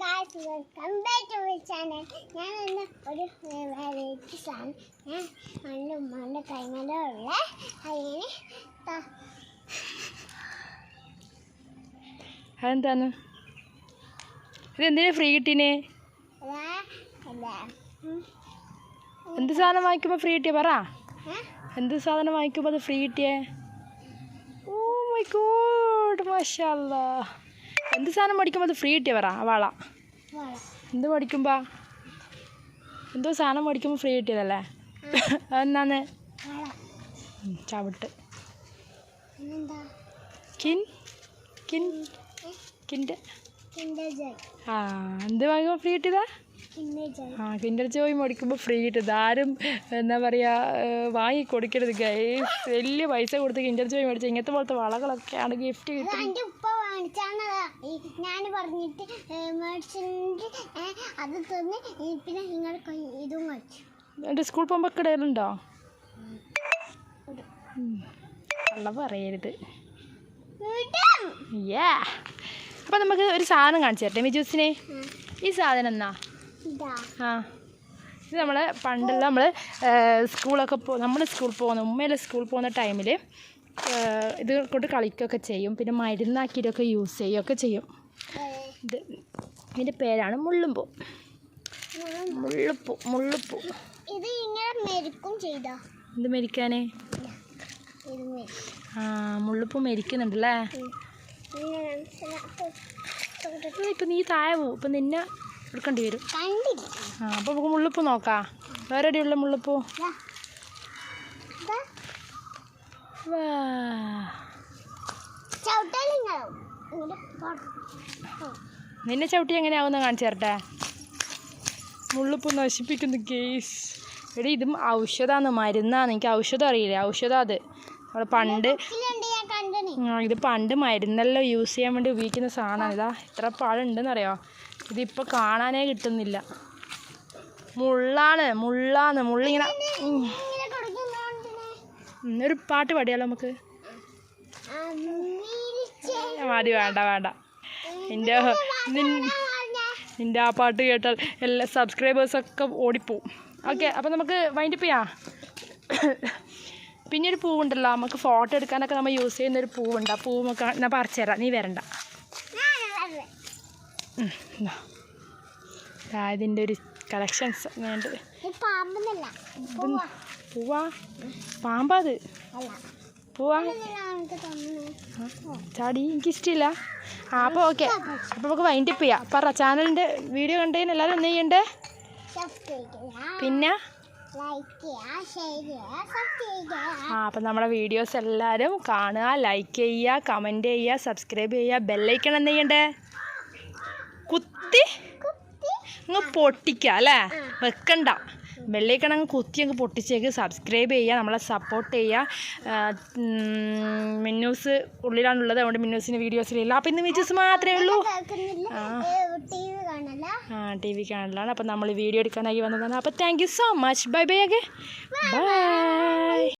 Guys welcome back to my channel ഞാൻ ഇന്ന് ഒരു വെറൈറ്റി സാധനം ഞാൻ മണ്ണ് ഉമ്മാന്റെ കൈമലുള്ള അതിന് ത- അതെന്താന്ന് ഇത് എന്തിനാ ഫ്രീ കിട്ടീനെ. എന്ത് സാധനം വാങ്ങിക്കുമ്പോൾ ഫ്രീ കിട്ടിയ? പറ? എന്ത് സാധനം വാങ്ങിക്കുമ്പോൾ അത് ഫ്രീ കിട്ടിയേ? ഓ മൈ ഗോഡ് എന്ത് സാധനം മേടിക്കുമ്പോൾ അത് ഫ്രീ കിട്ടിയ പറ വാള. എന്ത് മേടിക്കുമ്പോൾ എന്തോ സാധനം മേടിക്കുമ്പോൾ ഫ്രീ കിട്ടിയതല്ലേ. ഉം, ചവിട്ട്. കിൻ? കിൻ? കിന്റെ ആ എന്ത് വാങ്ങുമ്പോൾ ഫ്രീ കിട്ടിയതാ? ആ കിൻഡർ ജോയ് മേടിക്കുമ്പോൾ ഫ്രീ കിട്ടുന്നത് ആരും എന്താ പറയുക വാങ്ങി കൊടുക്കരുത് വലിയ പൈസ കൊടുത്ത് കിൻഡർ ജോയ് മേടിച്ച ഇങ്ങനത്തെ പോലത്തെ വളകളൊക്കെയാണ് ഗിഫ്റ്റ് അത് എന്റെ ഞാൻ പറഞ്ഞിട്ട് മേടിച്ചിട്ട് അത് തന്നെ പിന്നെ നിങ്ങൾ ഇതും കഴിച്ചു. എന്റെ സ്കൂൾ പോകുമ്പോൾ ഇടയിലുണ്ടോ കള്ള പറയരുത്. യാ. അപ്പം നമുക്ക് ഒരു സാധനം കാണിച്ചു തരട്ടെ മിജൂസിനെ. ഈ സാധനം എന്നാ? ഇതാ. ആ. ഇത് നമ്മൾ പണ്ടുള്ള നമ്മൾ സ്കൂളൊക്കെ പോ നമ്മൾ സ്കൂൾ പോകുന്ന ഉമ്മയിലെ സ്കൂൾ പോകുന്ന ടൈമിൽ ഇത് കൊണ്ട് കളിക്കുകയൊക്കെ ചെയ്യും. പിന്നെ മരുന്നാക്കിയിട്ടൊക്കെ യൂസ് ചെയ്യുകയൊക്കെ ചെയ്യും. ഇത് ഇതിന്റെ പേരാണ് മുള്ളുമ്പൂ. മുള്ളുപ്പൂ മുള്ളുപ്പൂ ഇത് ഇങ്ങനെ മെരുക്കും ചെയ്തോ. ഇത് മരിക്കാനേ? ഇത് ആ മുള്ളുപ്പൂ മരിക്കുന്നുണ്ടല്ലേ. ഇപ്പം നീ താഴെ പോവും ഇപ്പം നിന്നെ എടുക്കേണ്ടി വരും. ആ അപ്പോൾ നമുക്ക് മുള്ളുപ്പൂ നോക്കാം. വേറെ എവിടെയുള്ള മുള്ളുപ്പൂ നിന്നെ ചവിട്ടി എങ്ങനെയാവുന്ന കാണിച്ചു തരട്ടെ? മുള്ളിപ്പ് നശിപ്പിക്കുന്നു കേസ് എടി ഇതും ഔഷധമാണ് മരുന്നാണ് എനിക്ക് ഔഷധം അറിയില്ല. ഔഷധം അത്. നമ്മൾ പണ്ട് ഇത് പണ്ട് മരുന്നെല്ലാം യൂസ് ചെയ്യാൻ വേണ്ടി ഉപയോഗിക്കുന്ന സാധനമാണ്. ഇതാ ഇത്ര പാടുണ്ടെന്നറിയോ? ഇതിപ്പോൾ കാണാനേ കിട്ടുന്നില്ല. മുള്ളാണ് മുള്ളാണ് മുള്ളിങ്ങനെ ഒരു പാട്ട് പാടിയാലോ നമുക്ക്? മതി വേണ്ട വേണ്ട. നിന്റെ നിൻ നിന്റെ ആ പാട്ട് കേട്ടാൽ എല്ലാ സബ്സ്ക്രൈബേഴ്സൊക്കെ ഓടിപ്പോവും. ഓക്കെ അപ്പോൾ നമുക്ക് വൈൻഡപ്പ് ചെയ്യാം. പിന്നെ ഒരു പൂവുണ്ടല്ലോ നമുക്ക് ഫോട്ടോ എടുക്കാനൊക്കെ നമ്മൾ യൂസ് ചെയ്യുന്ന ഒരു പൂവുണ്ട്. ആ പൂവ് നമുക്ക് ഞാൻ പറിച്ചു തരാം നീ വരണ്ട. ഇതിന്റെ ഒരു കളക്ഷൻസ് വേണ്ടത്. പൂവാ. പൂവാ? പാമ്പാ അല്ല. പൂവാ? ചാടി എനിക്ക് ഇഷ്ടമില്ല ആ അപ്പോൾ ഓക്കെ. അപ്പോൾ നമുക്ക് വൈൻഡപ്പ് ചെയ്യാം. പറ ചാനലിന്റെ വീഡിയോ കണ്ടതിന് എല്ലാവരും എന്ത് ചെയ്യണ്ടേ? പിന്നെ? ആ അപ്പം നമ്മുടെ വീഡിയോസ് എല്ലാവരും കാണുക ലൈക്ക് ചെയ്യുക കമന്റ് ചെയ്യുക സബ്സ്ക്രൈബ് ചെയ്യുക ബെല്ലൈക്കൺ എന്ത് ചെയ്യണ്ടേ? കുത്തി. അങ്ങ് പൊട്ടിക്കുക അല്ലേ? വെക്കണ്ട. അങ്ങ് കുത്തി അങ്ങ് പൊട്ടിച്ചേക്ക് സബ്സ്ക്രൈബ് ചെയ്യുക നമ്മളെ സപ്പോർട്ട് ചെയ്യുക മിന്നൂസ് ഉള്ളിലാണുള്ളത് അതുകൊണ്ട് മിന്നൂസിന്റെ വീഡിയോസിലില്ല അപ്പം ഇന്ന് വീഡിയോസ് മാത്രമേ ഉള്ളൂ. ആ. ടി വി കാണലാണ്. അപ്പം നമ്മൾ വീഡിയോ എടുക്കാനായി വന്നതാണ്. അപ്പോൾ thank you so much bye bye okay bye